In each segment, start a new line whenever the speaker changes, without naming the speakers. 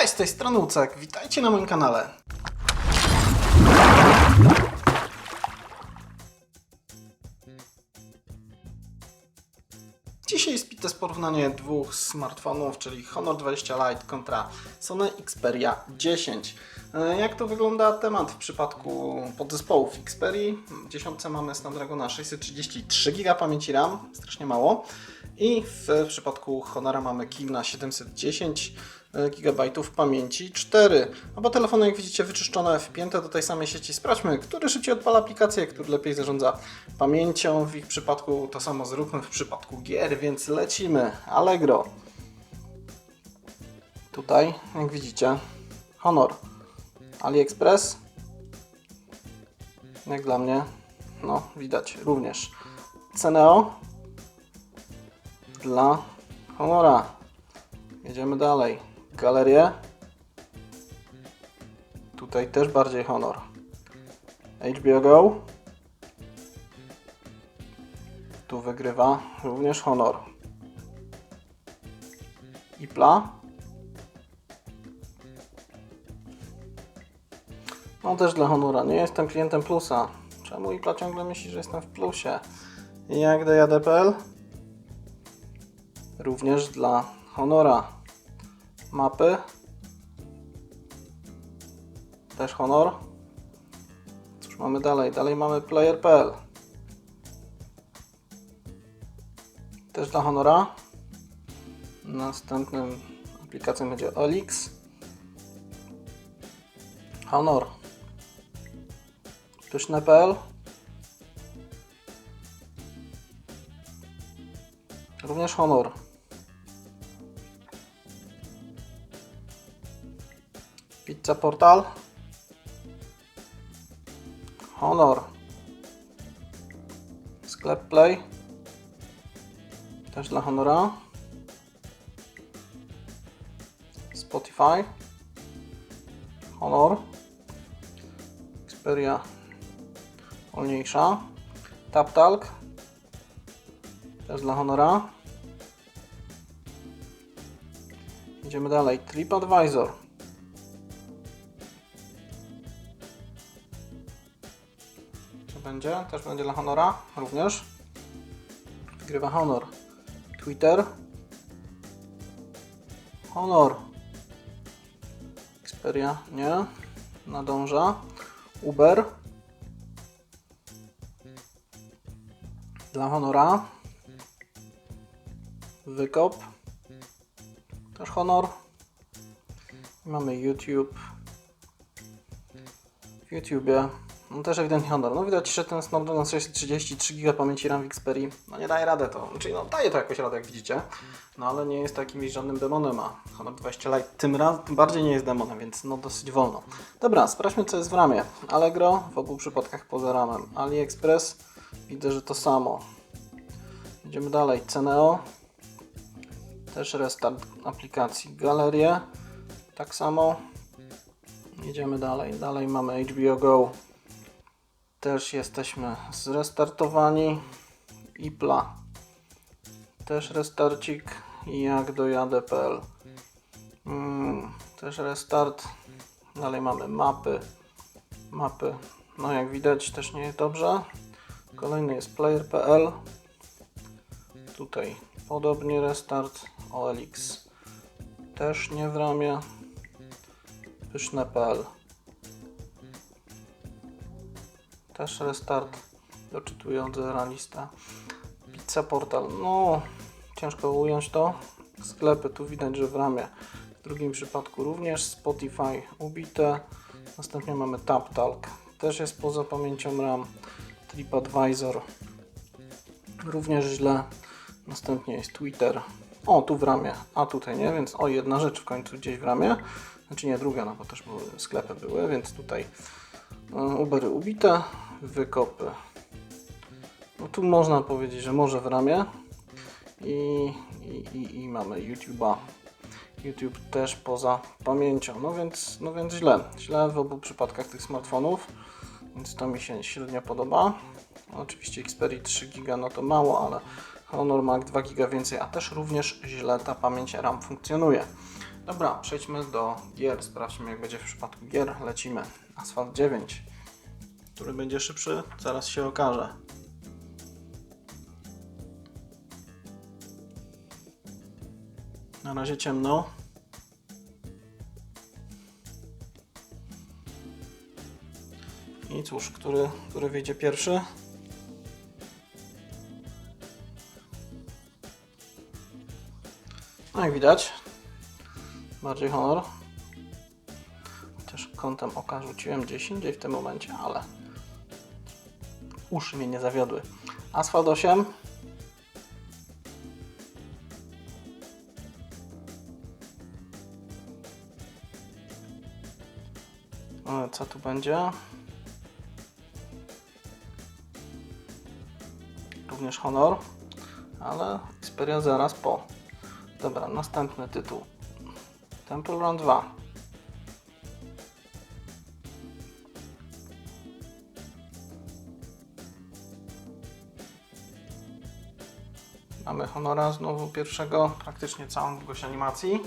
Cześć, z tej strony Ucek, witajcie na moim kanale. Dzisiaj jest test porównanie dwóch smartfonów, czyli Honor 20 Lite kontra Sony Xperia 10. E, Jak to wygląda temat w przypadku podzespołów Xperii? W 10 mamy Snapdragona 633 GB pamięci RAM, strasznie mało. I w przypadku Honora mamy Kina 710 GB pamięci 4. Oba telefony, jak widzicie, wyczyszczone, wpięte do tej samej sieci. Sprawdźmy, który szybciej odpala aplikację, który lepiej zarządza pamięcią. W ich przypadku to samo zróbmy w przypadku gier, więc lecimy. Allegro. Tutaj, jak widzicie, Honor. AliExpress. Jak dla mnie, no widać również. Ceneo dla Honora. Jedziemy dalej. Galerię. Tutaj też bardziej Honor. HBO Go. Tu wygrywa również Honor. Ipla. No też dla Honora. Nie jestem klientem Plusa. Czemu Ipla ciągle myśli, że jestem w Plusie? Jak do JDPL? Również dla Honora. Mapy. Też Honor. Cóż mamy dalej? Dalej mamy Player.pl. Też dla Honora. Następnym aplikacją będzie Olix. Honor. Pyszne.pl. Również Honor. Pizza Portal. Honor. Sklep Play. Też dla Honora. Spotify. Honor. Xperia wolniejsza. TapTalk. Też dla Honora. Idziemy dalej. TripAdvisor. Będzie? Też będzie dla Honora. Również. Wygrywa Honor. Twitter. Honor. Xperia. Nie. Nadąża. Uber. Dla Honora. Wykop. Też Honor. Mamy YouTube. W YouTubie. No też ewidentnie Honor. No widać, że ten Snapdragon 633 GB pamięci RAM w Xperii, no nie daje radę to. Czyli no daje to jakoś radę, jak widzicie. No ale nie jest jakimś żadnym demonem, a Honor 20 Lite tym, raz, tym bardziej nie jest demonem, więc no dosyć wolno. Dobra, sprawdźmy co jest w ramie. Allegro w obu przypadkach poza ramem. AliExpress widzę, że to samo. Idziemy dalej. Ceneo. Też restart aplikacji. Galerię. Tak samo. Jedziemy dalej. Dalej mamy HBO Go. Też jesteśmy zrestartowani. Ipla. Też restarcik. Jak do jadę.pl. Mm, też restart. Dalej mamy mapy. Mapy. No jak widać też nie jest dobrze. Kolejny jest player.pl. Tutaj podobnie restart. OLX też nie w ramię. Pyszne.pl też restart. Doczytuję od zera. Pizza Portal. No, ciężko ująć to. Sklepy tu widać, że w ramię. W drugim przypadku również Spotify ubite. Następnie mamy TapTalk. Też jest poza pamięcią RAM. TripAdvisor. Również źle. Następnie jest Twitter. O, tu w ramię, a tutaj nie, więc o, jedna rzecz w końcu gdzieś w ramię. Znaczy nie, druga, no bo też były, sklepy były, więc tutaj y, Ubery ubite, wykopy. No tu można powiedzieć, że może w ramię. I, i, i, i mamy YouTube'a. YouTube też poza pamięcią. No więc, no więc źle. Źle w obu przypadkach tych smartfonów. Więc to mi się średnio podoba. Oczywiście Xperia 3 GB no to mało, ale Honor ma 2 GB więcej, a też również źle ta pamięć RAM funkcjonuje. Dobra, przejdźmy do gier. Sprawdźmy jak będzie w przypadku gier. Lecimy. Asphalt 9. Który będzie szybszy? Zaraz się okaże. Na razie ciemno. I cóż, który, który wyjdzie pierwszy? No jak widać, bardziej honor. Chociaż kątem oka rzuciłem gdzieś indziej w tym momencie, ale uszy mnie nie zawiodły. Asfalt 8. E, Co tu będzie? Również honor, ale Xperia zaraz po. Dobra, następny tytuł. Temple Run 2. Mamy Honora znowu pierwszego, praktycznie całą długość animacji.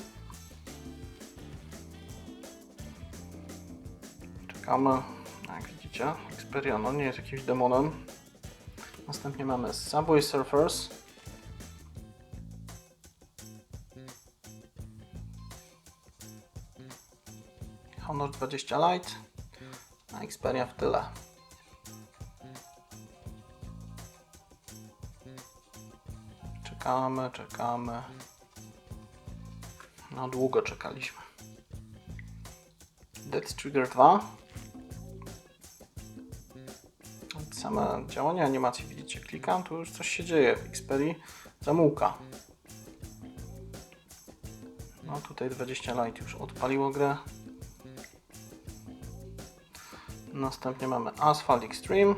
Czekamy, jak widzicie, Xperia no nie jest jakimś demonem. Następnie mamy Subway Surfers. Honor 20 Lite, a Xperia w tyle. Czekamy, czekamy. No długo czekaliśmy. Death Trigger 2. Same działanie animacji widzicie, klikam, tu już coś się dzieje w Xperii. Zamułka. No tutaj 20 Lite już odpaliło grę. Następnie mamy Asphalt Extreme.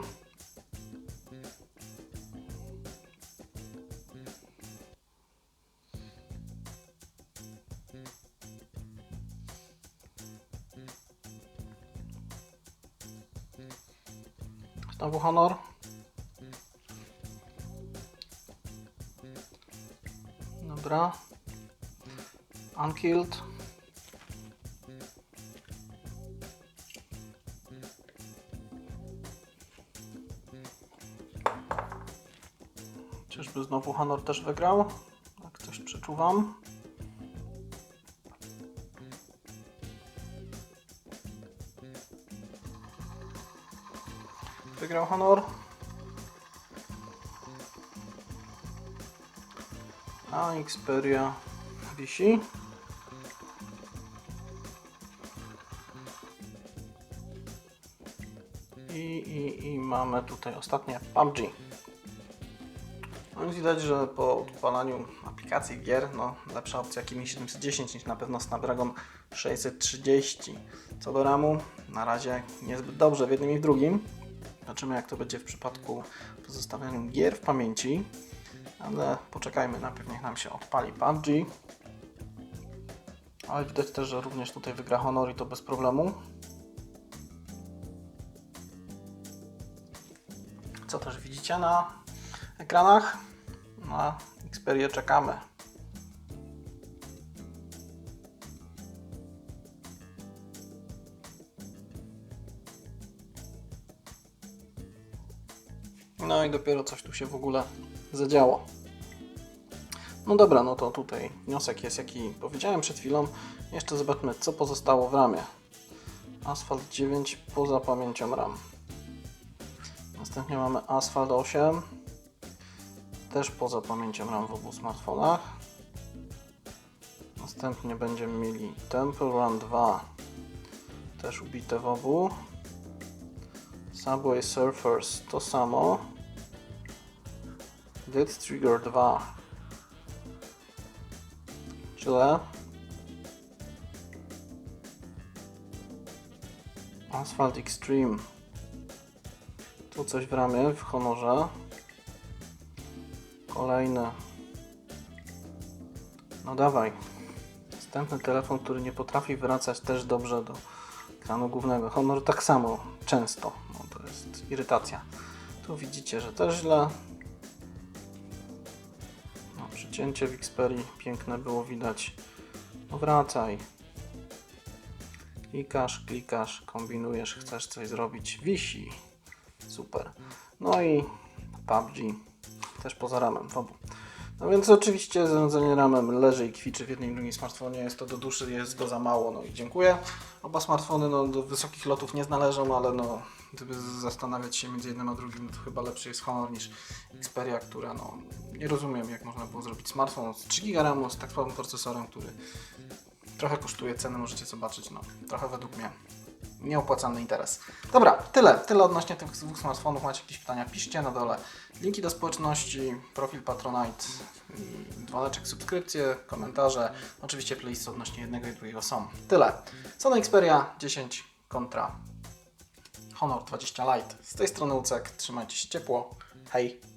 Znowu honor. Dobra. Unkilled. Czyżby znowu honor też wygrał? Tak coś przeczuwam. Wygrał honor. A Xperia wisi. I, i, I mamy tutaj ostatnie PUBG. No widać, że po odpalaniu aplikacji gier, no lepsza opcja Kimi 710 niż na pewno Snapdragon 630. Co do RAMu, na razie niezbyt dobrze w jednym i w drugim. Zobaczymy jak to będzie w przypadku pozostawiania gier w pamięci. Ale poczekajmy, najpierw niech nam się odpali PUBG. Ale widać też, że również tutaj wygra Honor i to bez problemu. Co też widzicie na ekranach? Na Xperię czekamy. No i dopiero coś tu się w ogóle zadziało. No dobra, no to tutaj wniosek jest jaki powiedziałem przed chwilą. Jeszcze zobaczmy co pozostało w ramie. Asphalt 9 poza pamięcią RAM. Następnie mamy Asphalt 8 też poza pamięcią RAM w obu smartfonach. Następnie będziemy mieli Temple Run 2 też ubite w obu. Subway Surfers to samo. Dead Trigger 2 Źle. Asphalt Extreme tu coś w ramie, w honorze. Kolejny. No dawaj. Następny telefon, który nie potrafi wracać też dobrze do ekranu głównego. Honor tak samo, często. No to jest irytacja. Tu widzicie, że też źle. Przycięcie w Xperii piękne było widać. No wracaj. Klikasz, klikasz, kombinujesz, chcesz coś zrobić. Wisi. Super. No i PUBG też poza ramem obu. No więc oczywiście zarządzanie ramem leży i kwiczy w jednym i drugim smartfonie. Jest to do duszy, jest go za mało, no i dziękuję. Oba smartfony no, do wysokich lotów nie znależą, ale no, gdyby zastanawiać się między jednym a drugim, to chyba lepszy jest Honor niż Xperia, która no, nie rozumiem jak można było zrobić smartfon z 3 GB z tak słabym procesorem, który trochę kosztuje, ceny możecie zobaczyć, no trochę według mnie nieopłacalny interes. Dobra, tyle. Tyle odnośnie tych dwóch smartfonów. Macie jakieś pytania? Piszcie na dole. Linki do społeczności, profil Patronite, dzwoneczek, subskrypcje, komentarze. Oczywiście playlisty odnośnie jednego i drugiego są. Tyle. Sony Xperia 10 kontra Honor 20 Lite. Z tej strony Ucek. Trzymajcie się ciepło. Hej!